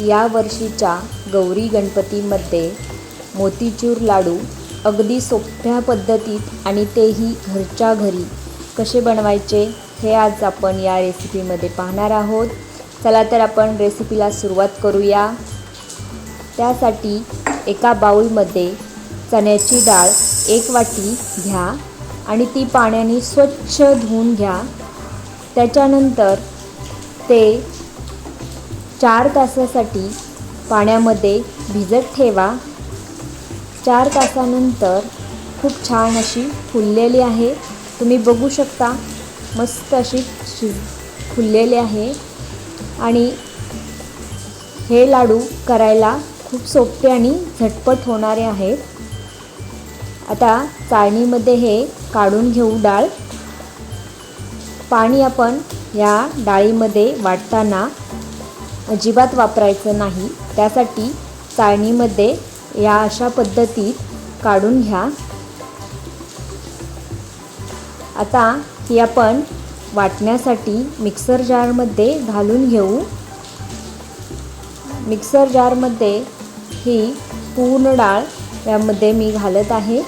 या वर्षीच्या गौरी गणपतीमध्ये मोतीचूर लाडू अगदी सोप्या पद्धतीत आणि तेही घरच्या घरी कसे बनवायचे हे आज आपण या रेसिपीमध्ये पाहणार आहोत. चला तर आपण रेसिपीला सुरुवात करूया. त्यासाठी एका बाऊलमध्ये चण्याची डाळ एक वाटी घ्या आणि ती पाण्याने स्वच्छ धुवून घ्या. त्याच्यानंतर ते चार तासासाठी पाण्यामध्ये भिजत ठेवा. चार तासानंतर खूप छान अशी फुललेली आहे. तुम्ही बघू शकता मस्त अशी शिज फुललेली आहे. आणि हे लाडू करायला खूप सोपे आणि झटपट होणारे आहेत. आता चाळणीमध्ये हे काढून घेऊ डाळ. पाणी आपण या डाळीमध्ये वाटताना अजिबात वापरायचं नाही. त्यासाठी चाळणीमध्ये या अशा पद्धतीत काढून घ्या. आता ही आपण वाटण्यासाठी मिक्सर जारमध्ये घालून घेऊ. मिक्सर जारमध्ये ही पूर्ण डाळ यामध्ये मी घालत आहे.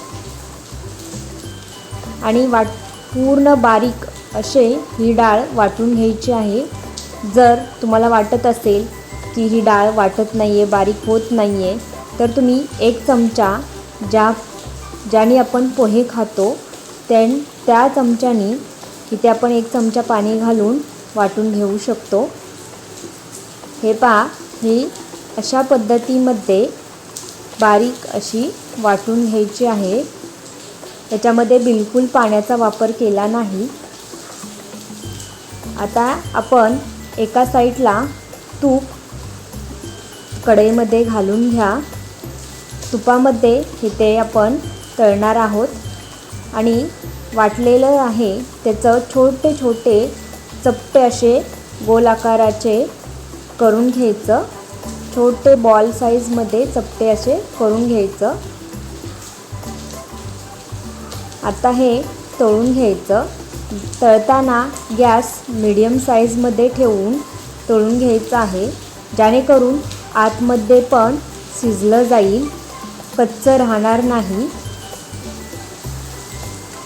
आणि वाट पूर्ण बारीक असे ही डाळ वाटून घ्यायची आहे. जर तुम्हाला वाटत असेल की ही डाळ वाटत नाही आहे बारीक होत नाही आहे तर तुम्ही एक चमचा ज्या ज्याने आपण पोहे खातो त्या त्या चमच्यानी इथे आपण एक चमचा पाणी घालून वाटून घेऊ शकतो. हे पहा ही अशा पद्धतीमध्ये बारीक अशी वाटून घ्यायची आहे. त्याच्यामध्ये बिलकुल पाण्याचा वापर केला नाही. आता आपण एका साईडला तूप कढईमध्ये घालून घ्या. तुपामध्ये इथे आपण तळणार आहोत. आणि वाटलेलं आहे त्याचं छोटे छोटे चपटे असे गोल आकाराचे करून घ्यायचं. छोटे बॉल साईजमध्ये चपटे असे करून घ्यायचं. आता हे तळून घ्यायचं. तळताना गॅस मिडियम साईजमध्ये ठेवून तळून घ्यायचं आहे. जेणेकरून आतमध्ये पण शिजलं जाईल कच्चं राहणार नाही.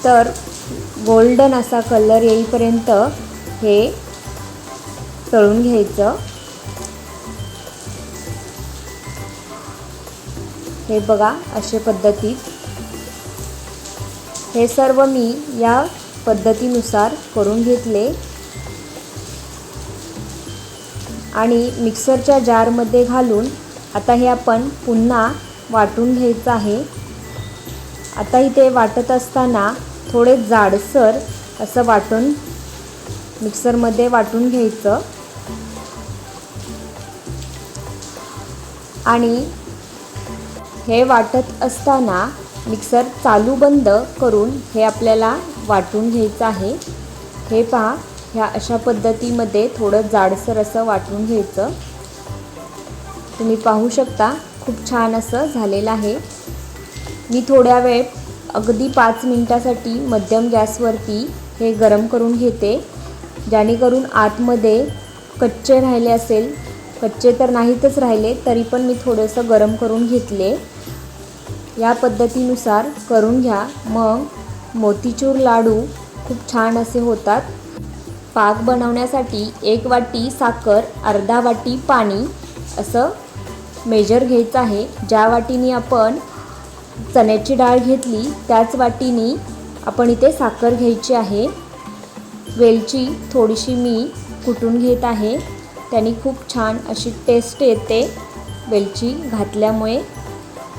तर गोल्डन असा कलर येईपर्यंत हे तळून घ्यायचं. हे बघा अशा पद्धतीत. हे सर्व मी या पद्धतीनुसार करून घेतले. आणि मिक्सरच्या जारमध्ये घालून आता हे आपण पुन्हा वाटून घ्यायचं आहे. आता इथे वाटत असताना थोडे जाडसर असं वाटून मिक्सरमध्ये वाटून घ्यायचं. आणि हे वाटत असताना मिक्सर चालू बंद करून हे आपल्याला वाटून घ्यायचं आहे. हे पहा ह्या अशा पद्धतीमध्ये थोडं जाडसर असं वाटून घ्यायचं. तुम्ही पाहू शकता खूप छान असं झालेलं आहे. मी थोड्या वेळ अगदी पाच मिनटासाठी मध्यम गॅसवरती हे गरम करून घेते. जेणेकरून आतमध्ये कच्चे राहिले असेल कच्चे तर नाहीतच राहिले तरी पण मी थोडंसं गरम करून घेतले. या पद्धतीनुसार करून घ्या. मग मोतीचूर लाडू खूप छान असे होतात. पाक बनवण्यासाठी एक वाटी साखर अर्धा वाटी पाणी असं मेजर घ्यायचं आहे. ज्या वाटीने आपण चण्याची डाळ घेतली त्याच वाटीने आपण इथे साखर घ्यायची आहे. वेलची थोडीशी मी कुटून घेत आहे. त्याने खूप छान अशी टेस्ट येते वेलची घातल्यामुळे.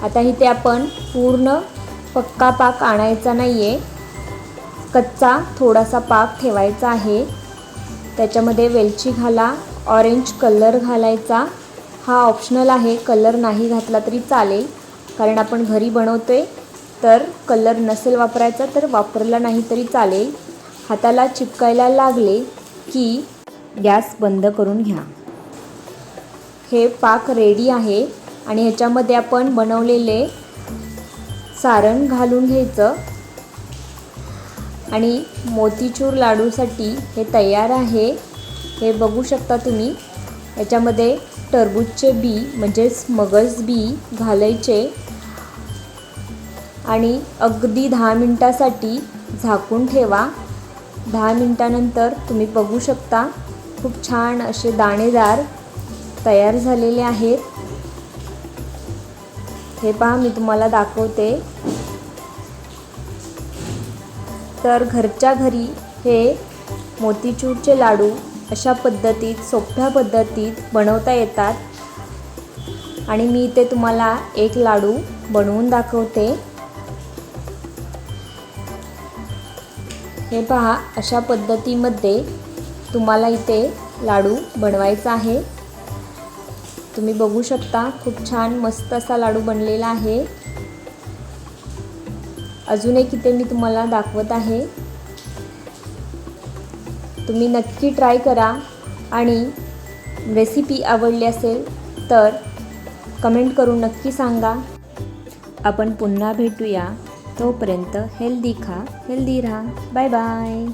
आता इथे आपण पूर्ण पक्का पाक आणायचा नाही आहे कच्चा थोडासा पाक ठेवायचा आहे. त्याच्यामध्ये वेलची घाला ऑरेंज कलर घालायचा. हा ऑप्शनल आहे कलर नाही घातला तरी चालेल. कारण आपण घरी बनवतो आहे तर कलर नसेल वापरायचा तर वापरला नाही तरी चालेल. हाताला चिपकायला लागले की गॅस बंद करून घ्या. हे पाक रेडी आहे आणि ह्याच्यामध्ये आपण बनवलेले सारण घालून घ्यायचं. आणि मोतीचूर लाडूसाठी हे तयार आहे. हे बघू शकता तुम्ही. याच्यामध्ये टरबूजचे बी म्हणजेच मगज बी घालायचे. आणि अगदी दहा मिनटासाठी झाकून ठेवा. दहा मिनटानंतर तुम्ही बघू शकता खूप छान असे दाणेदार तयार झालेले आहेत. हे पहा मी तुम्हाला दाखवते. तर घरच्या घरी हे मोतीचूरचे लाडू अशा पद्धतीत सोप्या पद्धतीत बनवता येतात. आणि मी इथे तुम्हाला एक लाडू बनवून दाखवते. हे पहा अशा पद्धतीमध्ये तुम्हाला इथे लाडू बनवायचा आहे. तुम्ही बघू शकता खूप छान मस्त असा लाडू बनलेला आहे. अजून एक इथे मी तुम्हाला दाखवत आहे. तुम्ही नक्की ट्राय करा आणि रेसिपी आवडली असेल तर कमेंट करून नक्की सांगा. आपण पुन्हा भेटूया. तोपर्यंत हेल्दी खा हेल्दी राहा. Bye bye